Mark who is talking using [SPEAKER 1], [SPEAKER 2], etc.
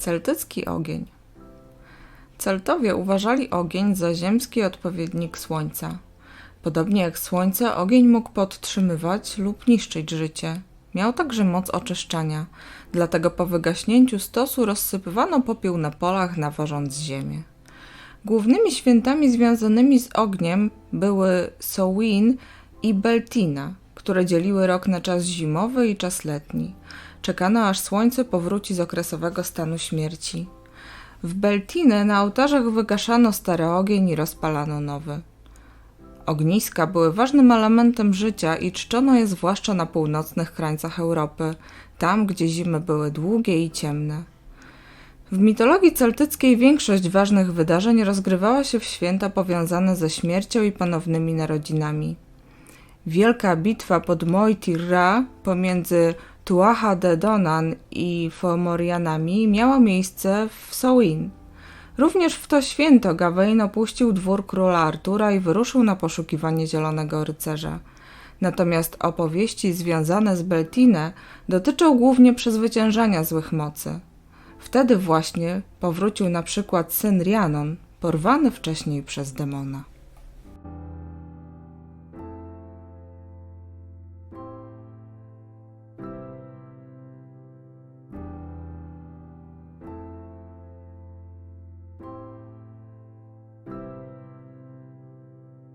[SPEAKER 1] Celtycki ogień. Celtowie uważali ogień za ziemski odpowiednik słońca. Podobnie jak słońce, ogień mógł podtrzymywać lub niszczyć życie. Miał także moc oczyszczania, dlatego po wygaśnięciu stosu rozsypywano popiół na polach, nawożąc ziemię. Głównymi świętami związanymi z ogniem były Samhain i Beltina, które dzieliły rok na czas zimowy i czas letni. Czekano aż słońce powróci z okresowego stanu śmierci. W Beltinę na ołtarzach wygaszano stary ogień i rozpalano nowy. Ogniska były ważnym elementem życia i czczono je zwłaszcza na północnych krańcach Europy, tam gdzie zimy były długie i ciemne. W mitologii celtyckiej większość ważnych wydarzeń rozgrywała się w święta powiązane ze śmiercią i ponownymi narodzinami. Wielka bitwa pod Moitir Ra pomiędzy Tuatha de Donan i Fomorianami miała miejsce w Samhain. Również w to święto Gawain opuścił dwór króla Artura i wyruszył na poszukiwanie Zielonego Rycerza. Natomiast opowieści związane z Beltinę dotyczą głównie przezwyciężania złych mocy. Wtedy właśnie powrócił na przykład syn Rhiannon, porwany wcześniej przez demona.